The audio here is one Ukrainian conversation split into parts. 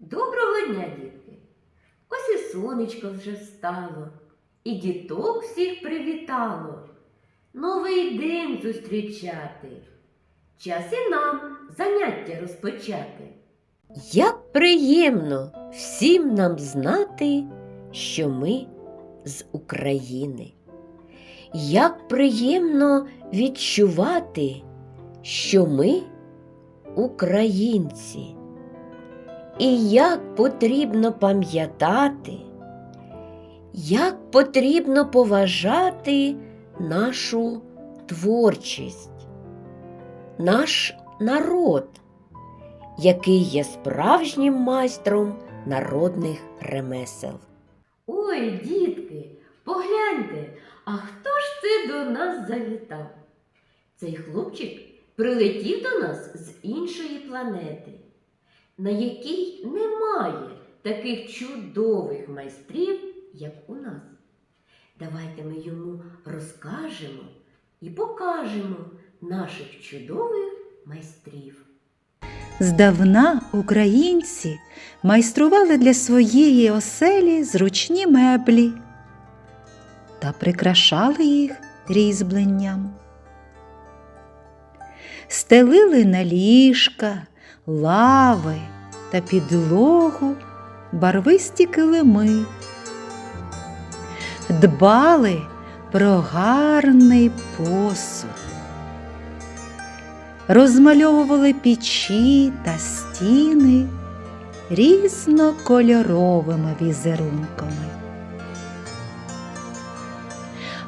Доброго дня, дітки! Ось і сонечко вже встало, і діток всіх привітало. Новий день зустрічати. Час і нам заняття розпочати. Як приємно всім нам знати, що ми з України. Як приємно відчувати, що ми українці. І як потрібно пам'ятати, як потрібно поважати нашу творчість, наш народ, який є справжнім майстром народних ремесел. Ой, дітки, погляньте, а хто ж це до нас завітав? Цей хлопчик прилетів до нас з іншої планети на якій немає таких чудових майстрів, як у нас. Давайте ми йому розкажемо і покажемо наших чудових майстрів. Здавна українці майстрували для своєї оселі зручні меблі та прикрашали їх різьбленням. Стелили на ліжка, лави та підлогу барвисті килими, дбали про гарний посуд. Розмальовували печі та стіни різнокольоровими візерунками.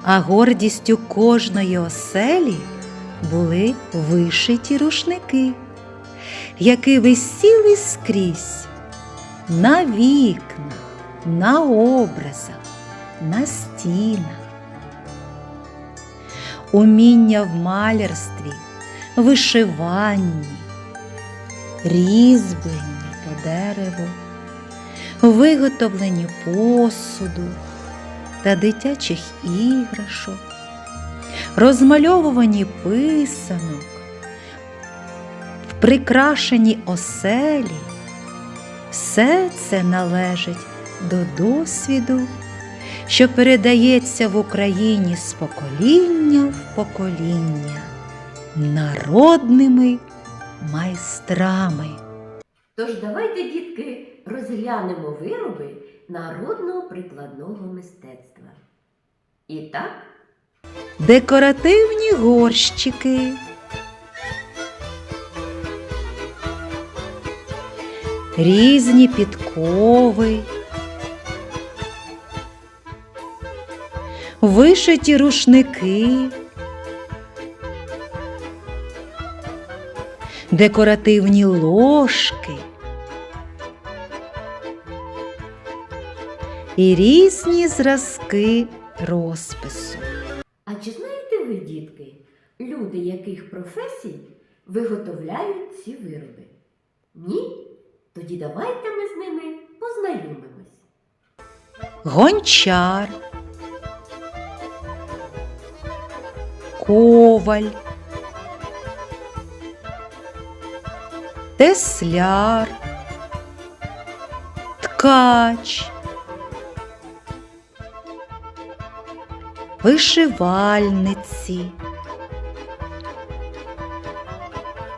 А гордістю кожної оселі були вишиті рушники, які висіли скрізь на вікнах, на образах, на стінах. Уміння в малярстві вишиванні, різьбленні по дереву, виготовленні посуду та дитячих іграшок, розмальовуванні писанок, в прикрашенні оселі. Все це належить до досвіду, що передається в Україні з покоління в покоління народними майстрами. Тож давайте, дітки, розглянемо вироби народного прикладного мистецтва. І так, Декоративні горщики, різні підкови, вишиті рушники, декоративні ложки і різні зразки розпису. а чи знаєте ви, дітки, люди яких професій виготовляють ці вироби? Ні? Тоді давайте ми з ними познайомимось. гончар, коваль, тесляр, ткач, вишивальниці,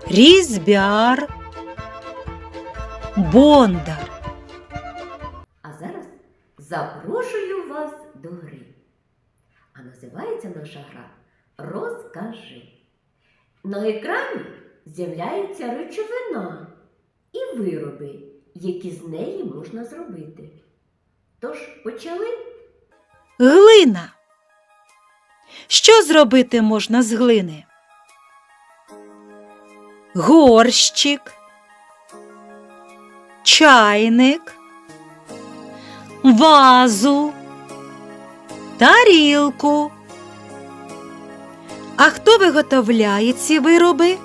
різьбяр, бондар. А зараз запрошую вас до гри. А називається наша гра Розкажи. На екрані з'являється речовина і вироби, які з неї можна зробити. Тож почали? Глина. Що зробити можна з глини? Горщик, чайник, вазу, тарілку. А хто виготовляє ці вироби?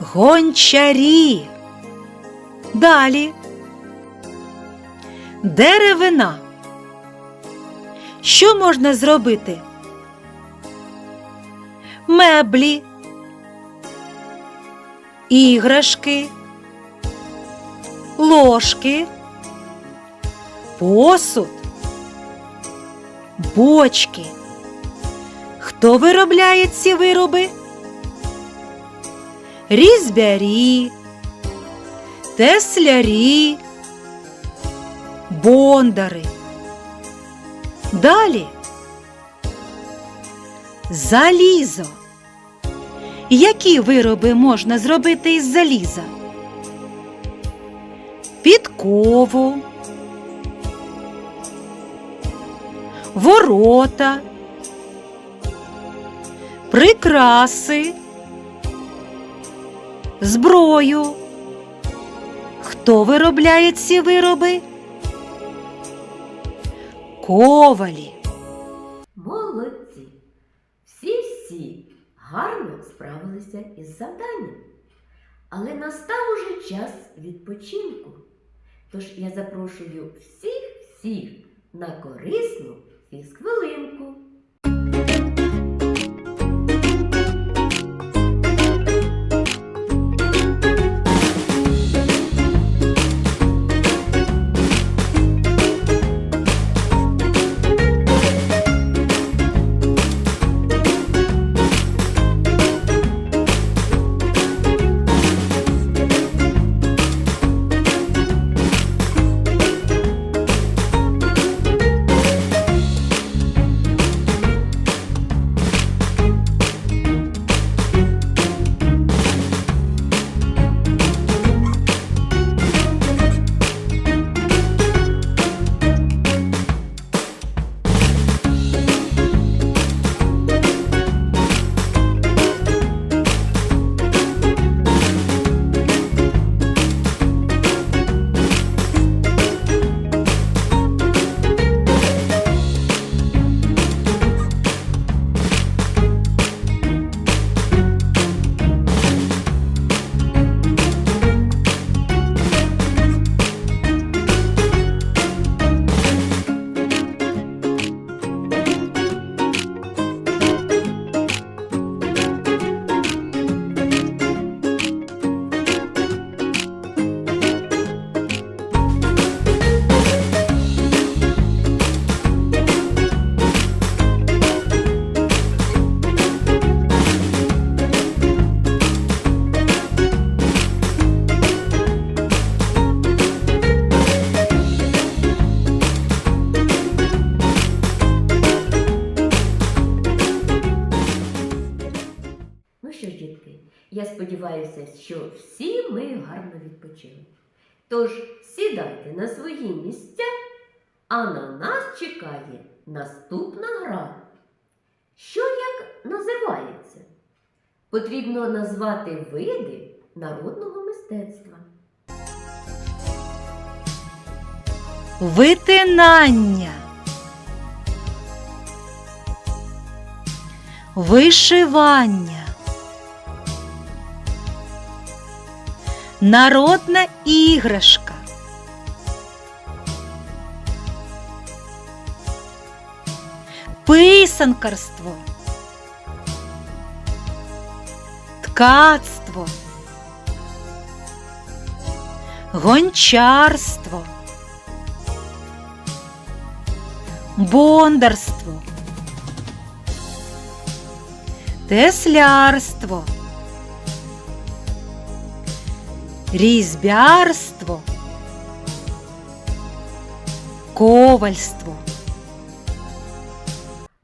Гончарі. Далі. Деревина. Що можна зробити? Меблі, іграшки, ложки, посуд, бочки. Хто виробляє ці вироби? Різьбярі, теслярі, бондари. Далі залізо. Які вироби можна зробити із заліза? Підкову, ворота, прикраси, зброю. Хто виробляє ці вироби? Ковалі. Із. Але настав уже час відпочинку. Тож я запрошую всіх-всіх на корисну фізхвилинку. Сподіваюся, що всі ми гарно відпочили. Тож сідайте на свої місця, а на нас чекає наступна гра. Що як називається? Потрібно назвати види народного мистецтва. Витинання. Вишивання. Народна іграшка. Писанкарство. Ткацтво. Гончарство. бондарство, теслярство, різьбярство, ковальство.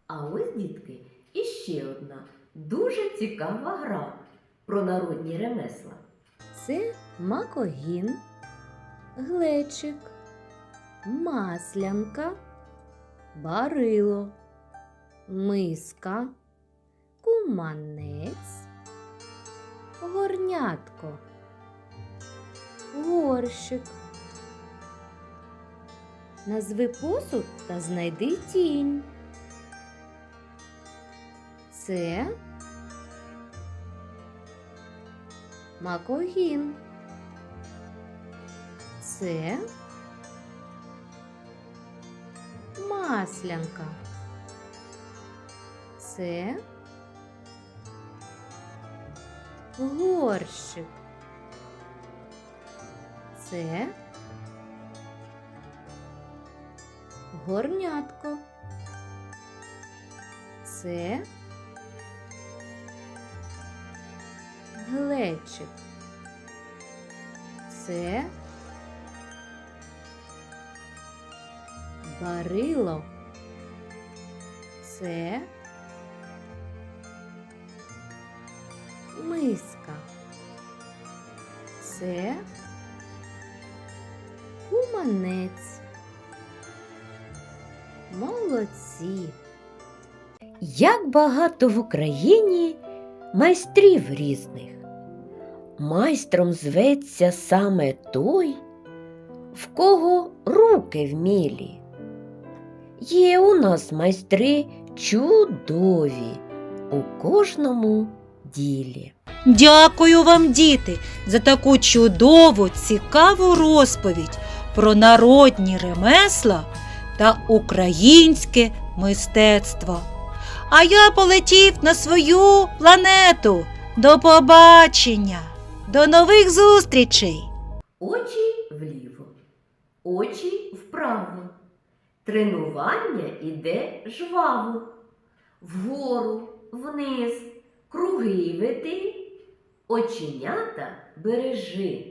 А ось, дітки, іще одна дуже цікава гра про народні ремесла. Це макогін, глечик, маслянка, барило, миска, куманець, горнятко, горщик. Назви посуд та знайди тінь. Це макогін. Це маслянка. Це горщик. Це горнятко. Це глечик. Це барило. Це миска. Це куманець. Молодці. Як багато в Україні майстрів різних. Майстром зветься саме той, в кого руки вмілі. Є у нас майстри чудові у кожному ділі. Дякую вам, діти, за таку чудову, цікаву розповідь про народні ремесла та українське мистецтво. А я полетів на свою планету. До побачення, до нових зустрічей! Очі вліво, очі вправо. Тренування іде жваво. Вгору, вниз, круги веди, оченята бережи.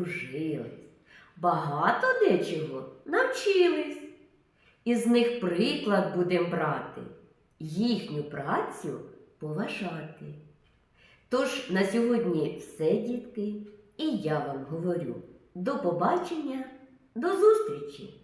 Подружились, багато дечого навчились. Із них приклад будем брати, їхню працю поважати. Тож на сьогодні все, дітки, і я вам говорю до побачення, до зустрічі!